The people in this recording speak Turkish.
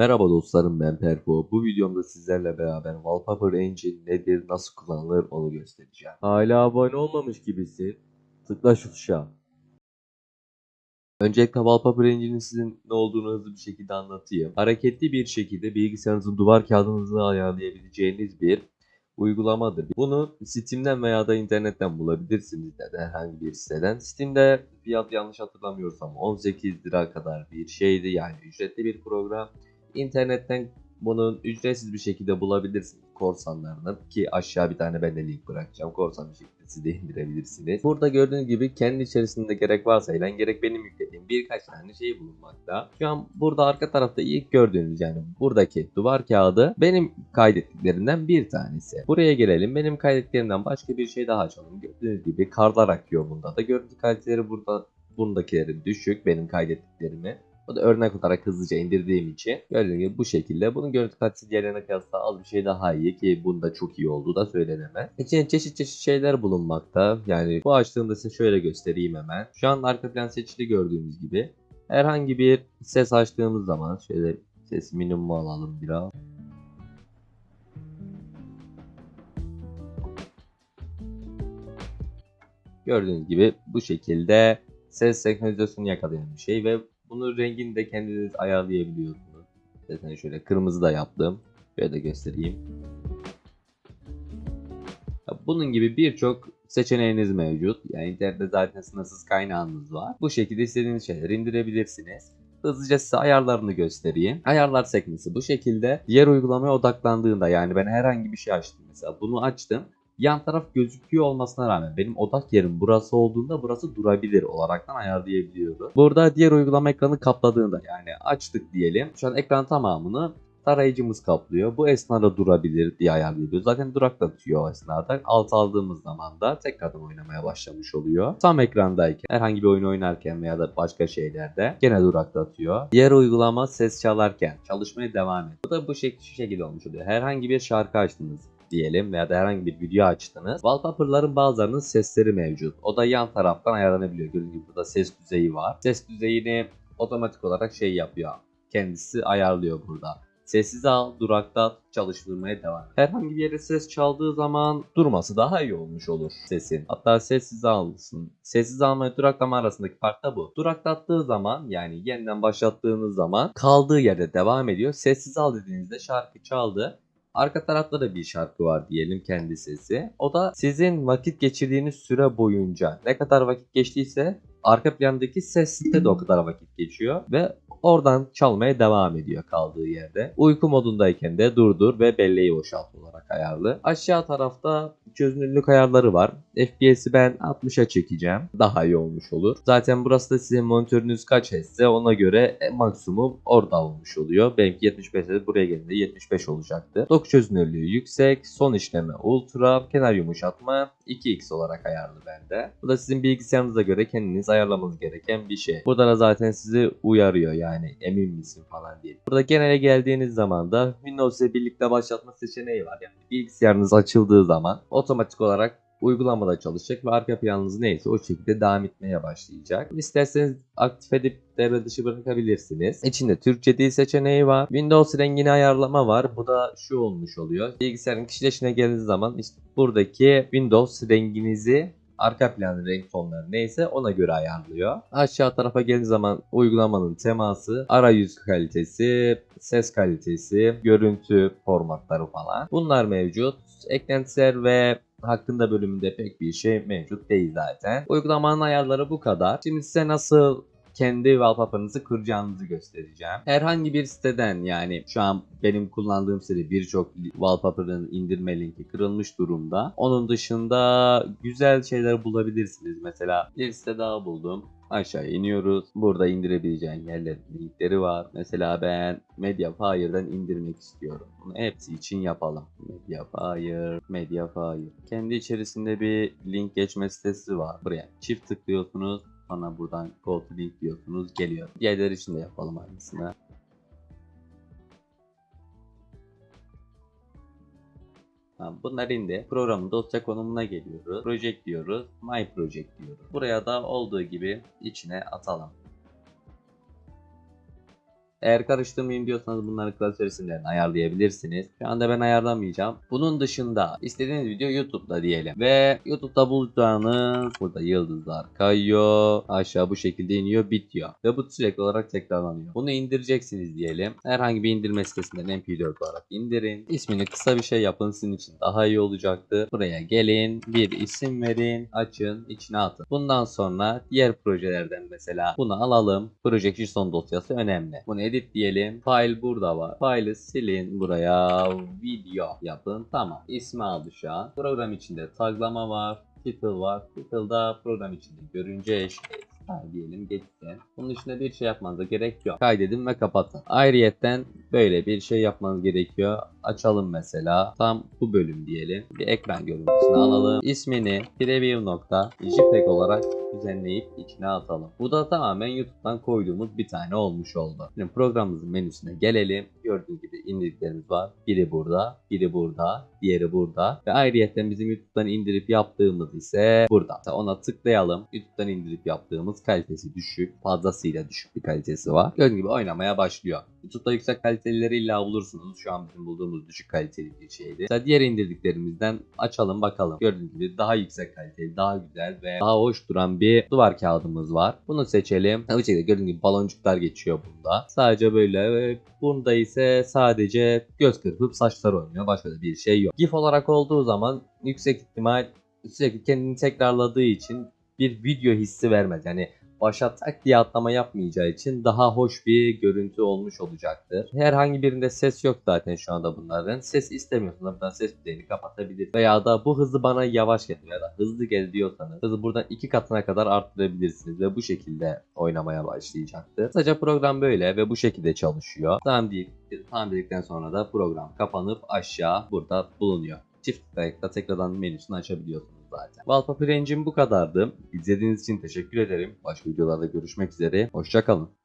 Merhaba dostlarım ben Perpo. Bu videomda sizlerle beraber Wallpaper Engine nedir, nasıl kullanılır onu göstereceğim. Hala abone olmamış gibisin. Tıkla şu tuşa. Öncelikle Wallpaper Engine'in sizin ne olduğunu hızlı bir şekilde anlatayım. Hareketli bir şekilde bilgisayarınızın duvar kağıdınızı ayarlayabileceğiniz bir uygulamadır. Bunu Steam'den veya da internetten bulabilirsiniz de herhangi bir siteden. Steam'de fiyat yanlış hatırlamıyorsam 18 lira kadar bir şeydi yani ücretli bir program. İnternetten bunun ücretsiz bir şekilde bulabilirsiniz korsanlarını ki aşağı bir tane ben de link bırakacağım. Korsan bir şekilde siz de indirebilirsiniz. Burada gördüğünüz gibi kendi içerisinde gerek varsayılan gerek benim yüklediğim birkaç tane şey bulunmakta. Şu an burada arka tarafta ilk gördüğünüz yani buradaki duvar kağıdı benim kaydettiklerimden bir tanesi. Buraya gelelim. Benim kaydettiklerimden başka bir şey daha açalım. Gördüğünüz gibi karlar akıyor bunda da. Görüntü kaliteleri burada bundakilerin düşük benim kaydettiklerimi. Bu da örnek olarak hızlıca indirdiğim için gördüğünüz gibi bu şekilde. Bunun görüntü kalitesi diğerlerine kıyasla az bir şey daha iyi ki bunda çok iyi olduğu da söylenemez. İçine çeşit çeşit şeyler bulunmakta. Yani bu açtığımda size şöyle göstereyim hemen. Şu an arka plan seçili gördüğünüz gibi. Herhangi bir ses açtığımız zaman şöyle ses minimum alalım biraz. Gördüğünüz gibi bu şekilde ses senkronizasyonu yakalayan bir şey ve bunu rengini de kendiniz ayarlayabiliyorsunuz. Zaten şöyle kırmızı da yaptım. Şöyle de göstereyim. Bunun gibi birçok seçeneğiniz mevcut. Yani internette zaten sınırsız kaynağınız var. Bu şekilde istediğiniz şeyleri indirebilirsiniz. Hızlıca size ayarlarını göstereyim. Ayarlar sekmesi bu şekilde. Diğer uygulamaya odaklandığında yani ben herhangi bir şey açtım mesela bunu açtım. Yan taraf gözüküyor olmasına rağmen benim odak yerim burası olduğunda burası durabilir olaraktan ayarlayabiliyoruz. Burada diğer uygulama ekranı kapladığında yani açtık diyelim. Şu an ekran tamamını tarayıcımız kaplıyor. Bu esnada durabilir diye ayarlıyoruz. Zaten duraklatıyor o esnada. Alt aldığımız zaman da tekrardan oynamaya başlamış oluyor. Tam ekrandayken herhangi bir oyun oynarken veya da başka şeylerde gene duraklatıyor. Diğer uygulama ses çalarken çalışmaya devam ediyor. Bu da bu şek şu şekilde olmuş oluyor. Herhangi bir şarkı açtınız diyelim veya da herhangi bir video açtınız. Wallpaper'ların bazılarının sesleri mevcut. O da yan taraftan ayarlanabiliyor. Gördüğünüz gibi burada ses düzeyi var. Ses düzeyini otomatik olarak şey yapıyor. Kendisi ayarlıyor burada. Sessiz al, durakta çalıştırmaya devam. Herhangi bir yere ses çaldığı zaman durması daha iyi olmuş olur sesin. Hatta sessiz alsın. Sessiz alma ve duraklama arasındaki fark da bu. Duraklattığı zaman yani yeniden başlattığınız zaman kaldığı yerde devam ediyor. Sessiz al dediğinizde şarkı çaldı. Arka tarafta da bir şarkı var diyelim kendi sesi. O da sizin vakit geçirdiğiniz süre boyunca ne kadar vakit geçtiyse arka plandaki seste de o kadar vakit geçiyor ve oradan çalmaya devam ediyor kaldığı yerde. Uyku modundayken de durdur ve belleği boşalt olarak ayarlı. Aşağı tarafta çözünürlük ayarları var. FPS'i ben 60'a çekeceğim. Daha iyi olmuş olur. Zaten burası da sizin monitörünüz kaç Hz'se ona göre e, maksimum orada olmuş oluyor. Benimki 75 Hz buraya gelince 75 olacaktı. Doku çözünürlüğü yüksek, son işleme ultra, kenar yumuşatma 2x olarak ayarlı bende. Bu da sizin bilgisayarınıza göre kendiniz ayarlamanız gereken bir şey. Burada da zaten sizi uyarıyor yani emin misin falan diye. Burada genele geldiğiniz zaman da Windows ile birlikte başlatma seçeneği var. Yani bilgisayarınız açıldığı zaman otomatik olarak uygulamada çalışacak ve arka planınız neyse o şekilde devam etmeye başlayacak. İsterseniz aktif edip devre dışı bırakabilirsiniz. İçinde Türkçe dil seçeneği var. Windows rengini ayarlama var. Bu da şu olmuş oluyor. Bilgisayarın kişileşine geldiğiniz zaman işte buradaki Windows renginizi arka planın renk tonları neyse ona göre ayarlıyor. Aşağı tarafa geldiği zaman uygulamanın teması, arayüz kalitesi, ses kalitesi, görüntü formatları falan. Bunlar mevcut. Eklentiler ve hakkında bölümünde pek bir şey mevcut değil zaten. Uygulamanın ayarları bu kadar. Şimdi size nasıl kendi wallpaper'ınızı kıracağınızı göstereceğim. Herhangi bir siteden yani şu an benim kullandığım site birçok wallpaper'ın indirme linki kırılmış durumda. Onun dışında güzel şeyler bulabilirsiniz. Mesela bir site daha buldum. Aşağı iniyoruz. Burada indirebileceğin yerlerin linkleri var. Mesela ben Mediafire'dan indirmek istiyorum. Bunu hepsi için yapalım. Mediafire, Mediafire. Kendi içerisinde bir link geçme sitesi var. Buraya çift tıklıyorsunuz. Sonra buradan go to link diyorsunuz. Geliyor. Diğerleri için de yapalım aynısını. Tamam, bunlar indi. Programın dosya konumuna geliyoruz. Project diyoruz. My Project diyoruz. Buraya da olduğu gibi içine atalım. Eğer karıştırmayayım diyorsanız bunların klasör isimlerini ayarlayabilirsiniz. Şu anda ben ayarlamayacağım. Bunun dışında istediğiniz video YouTube'da diyelim. Ve YouTube'da bulacağınız burada yıldızlar kayıyor. Aşağı bu şekilde iniyor bitiyor. Ve bu sürekli olarak tekrarlanıyor. Bunu indireceksiniz diyelim. Herhangi bir indirme sitesinden MP4 olarak indirin. İsmini kısa bir şey yapın sizin için daha iyi olacaktır. Buraya gelin bir isim verin açın içine atın. Bundan sonra diğer projelerden mesela bunu alalım. Projection son dosyası önemli. Bunu edit diyelim. File burada var. File'ı silin buraya video yapın. Tamam. İsmi aldı şu an. Program içinde taglama var. Title var. Title'da program içinde görünce eşit. Diyelim geçsin. Bunun dışında bir şey yapmanıza gerek yok. Kaydedin ve kapatın. Ayrıyetten böyle bir şey yapmanız gerekiyor. Açalım mesela. Tam bu bölüm diyelim. Bir ekran görüntüsünü alalım. İsmini preview.jpeg olarak düzenleyip içine atalım. Bu da tamamen YouTube'dan koyduğumuz bir tane olmuş oldu. Şimdi programımızın menüsüne gelelim. Gördüğünüz gibi indirdiklerimiz var. Biri burada, biri burada, diğeri burada. Ve ayrıyetten bizim YouTube'dan indirip yaptığımız ise burada. Ona tıklayalım. YouTube'dan indirip yaptığımız kalitesi düşük, fazlasıyla düşük bir kalitesi var. Gördüğünüz gibi oynamaya başlıyor. YouTube'da yüksek kalitelileri illa bulursunuz. Şu an bizim bulduğumuz düşük kaliteli bir şeydi. Mesela diğer indirdiklerimizden açalım bakalım. Gördüğünüz gibi daha yüksek kaliteli, daha güzel ve daha hoş duran bir duvar kağıdımız var. Bunu seçelim. Bu şekilde gördüğünüz gibi baloncuklar geçiyor bunda. Sadece böyle ve bunda ise sadece göz kırpıp saçlar oynuyor. Başka da bir şey yok. GIF olarak olduğu zaman yüksek ihtimal sürekli kendini tekrarladığı için bir video hissi vermez. Yani başa tak diye atlama yapmayacağı için daha hoş bir görüntü olmuş olacaktır. Herhangi birinde ses yok zaten şu anda bunların. Ses istemiyorsanız buradan ses düzeyini kapatabilir. Veya da bu hızı bana yavaş getir ya da hızlı gel diyorsanız hızı buradan iki katına kadar arttırabilirsiniz ve bu şekilde oynamaya başlayacaktır. Kısaca program böyle ve bu şekilde çalışıyor. Tamam deyip tamam dedikten sonra da program kapanıp aşağı burada bulunuyor. Çift tıklayarak tekrardan menüsünü açabiliyorsunuz zaten. Wallpaper Engine bu kadardı. İzlediğiniz için teşekkür ederim. Başka videolarda görüşmek üzere. Hoşçakalın.